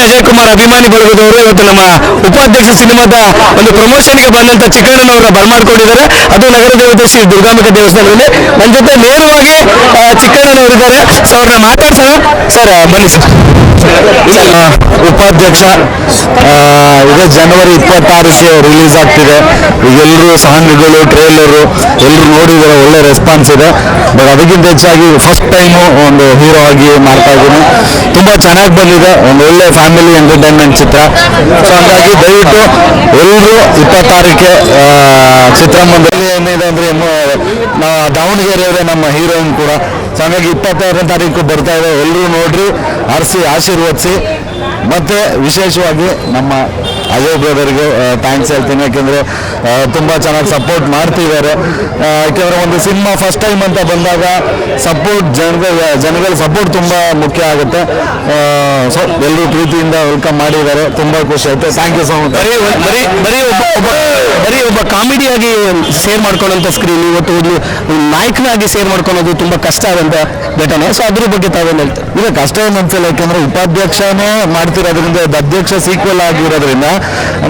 ಶಿವರಾಜ್ ಕುಮಾರ್ ಅಭಿಮಾನಿ ಬಳಗದವರು ಇವತ್ತು ನಮ್ಮ ಉಪಾಧ್ಯಕ್ಷ ಸಿನಿಮಾದ ಒಂದು ಪ್ರಮೋಷನ್ಗೆ ಬಂದಂತ ಚಿಕ್ಕಣ್ಣನವರ ಬರ್ಮಾಡ್ಕೊಂಡಿದ್ದಾರೆ ಅದು ನಗರ ದೇವತೆ ಶ್ರೀ ದುರ್ಗಾಂಬಿಕಾ ದೇವಸ್ಥಾನದಲ್ಲಿ. ನನ್ನ ಜೊತೆ ನೇರವಾಗಿ ಚಿಕ್ಕಣ್ಣನವರಿದ್ದಾರೆ ಸೊ ಅವ್ರನ್ನ ಮಾತಾಡ್ಸೋಣ. ಸರ್ ಬನ್ನಿ, ಸರ್. ಉಪಾಧ್ಯಕ್ಷ ಇದೆ ಜನವರಿ ಇಪ್ಪತ್ತಾರಕ್ಕೆ ರಿಲೀಸ್ ಆಗ್ತಿದೆ. ಎಲ್ಲರೂ ಸಾಂಗ್ಗಳು ಟ್ರೇಲರು ಎಲ್ಲರೂ ನೋಡಿದ್ರೆ ಒಳ್ಳೆ ರೆಸ್ಪಾನ್ಸ್ ಇದೆ. ಬಟ್ ಅದಕ್ಕಿಂತ ಹೆಚ್ಚಾಗಿ ಫಸ್ಟ್ ಟೈಮು ಒಂದು ಹೀರೋ ಆಗಿ ಮಾಡ್ತಾ ಇದ್ದೀನಿ. ತುಂಬ ಚೆನ್ನಾಗಿ ಬಂದಿದೆ. ಒಂದು ಒಳ್ಳೆ ಫ್ಯಾಮಿಲಿ ಎಂಟರ್ಟೈನ್ಮೆಂಟ್ ಚಿತ್ರ. ಸೊ ಹಂಗಾಗಿ ದಯವಿಟ್ಟು ಎಲ್ಲರೂ ಇಪ್ಪತ್ತಾರಕ್ಕೆ ಚಿತ್ರಮಂದಿರಲ್ಲಿ ಏನಿದೆ ಅಂದರೆ ದಾವಣಗೆರೆಯವರೇ ನಮ್ಮ ಹೀರೋಯಿನ್ ಕೂಡ. ಹಾಗಾಗಿ ಇಪ್ಪತ್ತಾರನೇ ತಾರೀಕು ಬರ್ತಾ ಇದೆ. ಎಲ್ಲರೂ ನೋಡ್ರಿ ಹರಿಸಿ ಆಶೀರ್ವದಿಸಿ. ಮತ್ತೆ ವಿಶೇಷವಾಗಿ ನಮ್ಮ ಅಜಯ್ ಬ್ರದರ್ಗೆ ಥ್ಯಾಂಕ್ಸ್ ಹೇಳ್ತೀನಿ. ಯಾಕೆಂದರೆ ತುಂಬ ಚೆನ್ನಾಗಿ ಸಪೋರ್ಟ್ ಮಾಡ್ತಿದ್ದಾರೆ. ಯಾಕೆಂದ್ರೆ ಒಂದು ಸಿನಿಮಾ ಫಸ್ಟ್ ಟೈಮ್ ಅಂತ ಬಂದಾಗ ಸಪೋರ್ಟ್ ಜನಗಳ ಜನಗಳ ಸಪೋರ್ಟ್ ತುಂಬ ಮುಖ್ಯ ಆಗುತ್ತೆ. ಸೊ ಎಲ್ಲರೂ ಪ್ರೀತಿಯಿಂದ ವೆಲ್ಕಮ್ ಮಾಡಿದ್ದಾರೆ. ತುಂಬ ಖುಷಿ ಆಯ್ತು. ಥ್ಯಾಂಕ್ ಯು ಸೊ ಮಚ್ ಬರೀ ಬರೀ ಬರೀ ಒಬ್ಬ ಒಬ್ಬ ಬರೀ ಒಬ್ಬ ಕಾಮಿಡಿಯಾಗಿ ಸೇರ್ ಮಾಡ್ಕೊಳ್ಳೋಂಥ ಸ್ಕ್ರೀನ್ ಇವತ್ತು ಒಂದು ನಾಯಕನಾಗಿ ಸೇರ್ ಮಾಡ್ಕೊಳ್ಳೋದು ತುಂಬಾ ಕಷ್ಟ ಆದಂತ ಘಟನೆ. ಸೊ ಅದ್ರ ಬಗ್ಗೆ ತಾವೇನು ಹೇಳ್ತಾರೆ? ಇಲ್ಲ ಕಷ್ಟ ಏನು ಅನ್ಸಲ್ಲ ಯಾಕೆಂದ್ರೆ ಉಪಾಧ್ಯಕ್ಷನೇ ಮಾಡ್ತಿರೋದ್ರಿಂದ ಅಧ್ಯಕ್ಷ ಸೀಕ್ವೆಲ್ ಆಗಿರೋದ್ರಿಂದ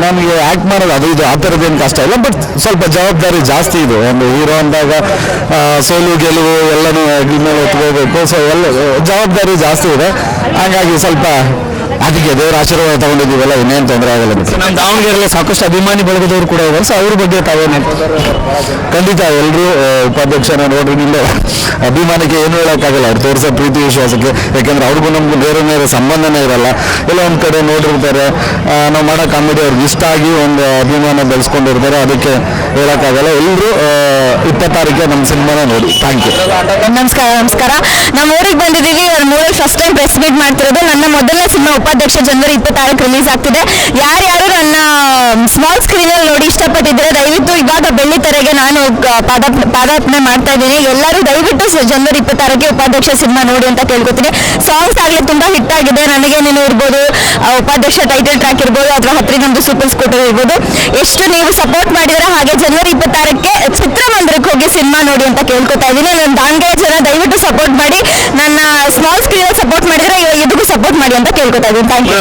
ನಮಗೆ ಆ್ಯಕ್ಟ್ ಮಾಡೋದು ಅದು ಇದು, ಆ ಥರದ್ದೇನು ಕಷ್ಟ ಇಲ್ಲ. ಬಟ್ ಸ್ವಲ್ಪ ಜವಾಬ್ದಾರಿ ಜಾಸ್ತಿ ಇದೆ. ಒಂದು ಹೀರೋ ಅಂದಾಗ ಸೋಲು, ಗೆಲುವು ಎಲ್ಲನೂ ಮೇಲೆ ಎತ್ಕೋಬೇಕು ಸೊ ಎಲ್ಲ, ಜವಾಬ್ದಾರಿ ಜಾಸ್ತಿ ಇದೆ. ಹಾಗಾಗಿ ಸ್ವಲ್ಪ ಅದಕ್ಕೆ ದೇವರ ಆಶೀರ್ವಾದ ತಗೊಂಡಿದ್ದೀವಲ್ಲ ಇನ್ನೇನು ತೊಂದರೆ ಆಗಲ್ಲ ನಮ್ಮ ದಾವಣಗೆರೆಯಲ್ಲಿ ಸಾಕಷ್ಟು ಅಭಿಮಾನಿ ಬಳಗದವರು ಕೂಡ ಇದ್ದಾರೆ. ಸೊ ಅವ್ರ ಬಗ್ಗೆ ತಾವೇನು ಖಂಡಿತ ಎಲ್ಲರೂ ಉಪಾಧ್ಯಕ್ಷನ ನೋಡ್ರಿ ನಿಲ್ಲ ಅಭಿಮಾನಕ್ಕೆ ಏನು ಹೇಳೋಕ್ಕಾಗಲ್ಲ. ಅವ್ರು ತೋರಿಸೋ ಪ್ರೀತಿ ವಿಶ್ವಾಸಕ್ಕೆ. ಯಾಕೆಂದ್ರೆ ಅವ್ರಿಗೂ ನಮ್ಗೆ ಬೇರೆ ಬೇರೆ ಸಂಬಂಧನೇ ಇರಲ್ಲ. ಎಲ್ಲ ಒಂದು ಕಡೆ ನೋಡಿರ್ತಾರೆ. ನಾವು ಮಾಡೋ ಕಾಮಿಡಿ ಅವ್ರಿಗೆ ಇಷ್ಟ ಆಗಿ ಒಂದು ಅಭಿಮಾನ ಬೆಳೆಸ್ಕೊಂಡಿರ್ತಾರೆ. ಅದಕ್ಕೆ ಹೇಳೋಕ್ಕಾಗಲ್ಲ. ಎಲ್ಲರೂ ಇಪ್ಪತ್ತಾರಕ್ಕೆ ನಮ್ಮ ಸಿನಿಮಾನ ನೋಡಿ. ಥ್ಯಾಂಕ್ ಯು ನಮಸ್ಕಾರ ನಮಸ್ಕಾರ. ನಮ್ಮ ಊರಿಗೆ ಬಂದಿದ್ದೀವಿ. ಮೂರಲ್ಲಿ ಫಸ್ಟ್ ಟೈಮ್ ಪ್ರೆಸ್ ಮೀಟ್ ಮಾಡ್ತಿರೋದು. ನನ್ನ ಮೊದಲನೇ ಸಿನಿಮಾ ಉಪಾಧ್ಯಕ್ಷ ಜನವರಿ ಇಪ್ಪತ್ತಾರಕ್ಕೆ ರಿಲೀಸ್ ಆಗ್ತಿದೆ. ಯಾರ್ಯಾರು ನನ್ನ ಸ್ಮಾಲ್ ಸ್ಕ್ರೀನಲ್ಲಿ ನೋಡಿ ಇಷ್ಟಪಟ್ಟಿದ್ರೆ ದಯವಿಟ್ಟು ಇವಾಗ ಬೆಳ್ಳಿ ತೆರೆಗೆ ನಾನು ಪಾದಾರ್ಪಣೆ ಮಾಡ್ತಾ ಇದ್ದೀನಿ. ಎಲ್ಲರೂ ದಯವಿಟ್ಟು ಜನವರಿ ಇಪ್ಪತ್ತಾರಕ್ಕೆ ಉಪಾಧ್ಯಕ್ಷ ಸಿನಿಮಾ ನೋಡಿ ಅಂತ ಕೇಳ್ಕೊತೀನಿ. ಸಾಂಗ್ಸ್ ಆಗಲಿ ತುಂಬಾ ಹಿಟ್ ಆಗಿದೆ. ನನಗೆ ನೀನು ಇರ್ಬೋದು ಉಪಾಧ್ಯಕ್ಷ ಟೈಟಲ್ ಟ್ರ್ಯಾಕ್ ಇರ್ಬೋದು, ಅಥವಾ ಹತ್ತಿರ ನಮ್ದು ಸೂಪರ್ ಸ್ಕೂಟರ್ ಇರ್ಬೋದು. ಎಷ್ಟು ನೀವು ಸಪೋರ್ಟ್ ಮಾಡಿದ್ರೆ ಹಾಗೆ ಜನವರಿ ಇಪ್ಪತ್ತಾರಕ್ಕೆ ಚಿತ್ರಮಂದಿರಕ್ಕೆ ಹೋಗಿ ಸಿನಿಮಾ ನೋಡಿ ಅಂತ ಕೇಳ್ಕೊತಾ ಇದ್ದೀನಿ. ನನ್ನ ದಾವಣಗೆರೆ ಜನ ದಯವಿಟ್ಟು ಸಪೋರ್ಟ್ ಮಾಡಿ ನನ್ನ ಸ್ಮಾಲ್ ಸ್ಕ್ರೀನ್ ಸಪೋರ್ಟ್ ಮಾಡಿದ್ರೆ ಇದಕ್ಕೂ ಸಪೋರ್ಟ್ ಮಾಡಿ ಅಂತ ಕೇಳ್ಕೊತಾ ಇದೀನಿ ಥ್ಯಾಂಕ್ ಯು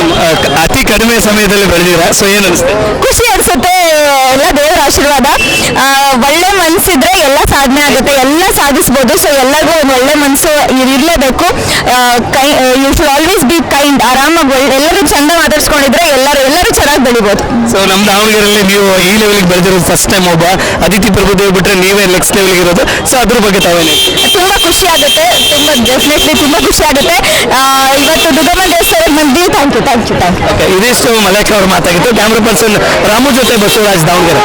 ಅತಿ ಕಡಿಮೆ ಸಮಯದಲ್ಲಿ ಬೆಳೆದಿರ? ಸೊ ಏನು ಅನಿಸುತ್ತೆ? ಖುಷಿ ಅನ್ಸುತ್ತೆ ಎಲ್ಲ ದೇವರ ಆಶೀರ್ವಾದ. ಆ, ಒಳ್ಳೆ ಮನ್ಸಿದ್ರೆ ಎಲ್ಲ ಸಾಧನೆ ಆಗುತ್ತೆ ಎಲ್ಲ ಸಾಧಿಸ್ಬೋದು. ಸೊ ಎಲ್ಲರಿಗೂ ಒಂದು ಒಳ್ಳೆ ಮನಸ್ಸು ಇರಲೇಬೇಕು. You should always be kind ಆರಾಮಾಗಿ ಎಲ್ಲರೂ ಚಂದ ಮಾತಾಡ್ಸ್ಕೊಂಡಿದ್ರೆ ಎಲ್ಲರೂ ಎಲ್ಲರೂ ಚೆನ್ನಾಗಿ ಬೆಳಿಬೋದು. ಸೊ ನಮ್ಮ ದಾವಣಗೆರೆಯಲ್ಲಿ ನೀವು ಈ ಲೆವೆಲ್ಗೆ ಬೆಳೆದಿರೋದು ಫಸ್ಟ್ ಟೈಮ್ ಒಬ್ಬ ಅದಿತಿ ಪ್ರಭುದೇವ್ ಬಿಟ್ರೆ ನೀವೇ ನೆಕ್ಸ್ಟ್ ಲೆವೆಲ್ಗೆ ಇರೋದು. ಸೊ ಅದ್ರ ಬಗ್ಗೆ ತಾವೇನೆ ತುಂಬಾ ಖುಷಿ ಆಗುತ್ತೆ ತುಂಬಾ ಡೆಫಿನೆಟ್ಲಿ ತುಂಬಾ ಖುಷಿ ಆಗುತ್ತೆ. ಇವತ್ತು ದುರ್ಗಮ್ಮ ದೇವಸ್ಥಾನಕ್ಕೆ ಬಂದ್ವಿ. Thank you thank you thank you okay ಇದಿಷ್ಟು ಮಲೇಕ ಅವ್ರ ಮಾತಾಗಿತ್ತು ಕ್ಯಾಮ್ರಾ ಪರ್ಸನ್ ರಾಮು ಜೊತೆ ಬಸವರಾಜ್ ದಾವಣಗೆರೆ.